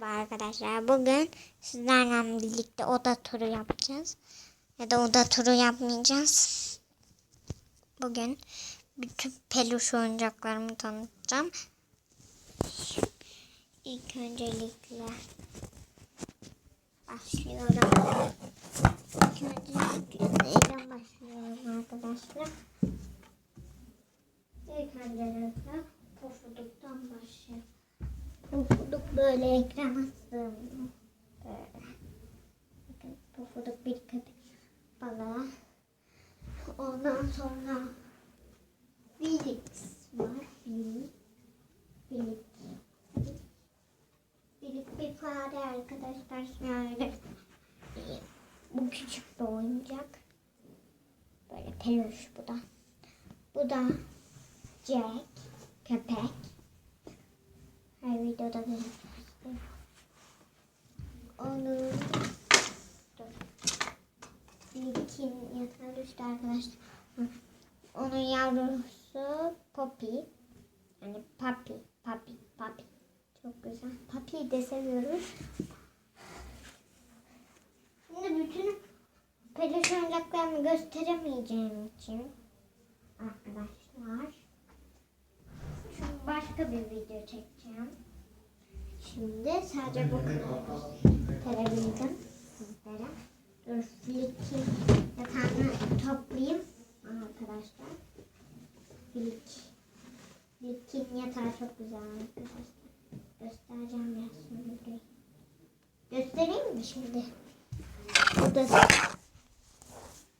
Merhaba arkadaşlar. Bugün sizlerle birlikte oda turu yapacağız. Ya da oda turu yapmayacağız. Bugün bütün peluş oyuncaklarımı tanıtacağım. İlk öncelikle başlıyorum. İlk öncelikle neyden başlıyorum arkadaşlar? İlk öncelikle pofuduktan başlıyorum. Pufuduk böyle ekrana. Böyle. Bakın pufuduk bir köpek balığı. Ondan sonra Felix var. Felix. Felix. Felix bir fare arkadaşlar. Yani bu küçük bir oyuncak. Böyle peluş bu da. Bu da Jack. Köpek. Her videoda gösterdim. Düştü arkadaşlar. Onun yavrusu Poppy. Yani Papi, Papi, Papi. Çok güzel. Papi'yi de seviyoruz. Şimdi bütün peluş oyuncaklarımı gösteremeyeceğim için arkadaşlar Şimdi başka bir video çekeceğim. Şimdi sadece bu kadar gösterebildim sizlere. Dur Flick'in yatağını toplayayım arkadaşlar. Flick. Flick'in yatağı çok güzel arkadaşlar. Göstereceğim biraz sonra. Göstereyim mi şimdi? Burada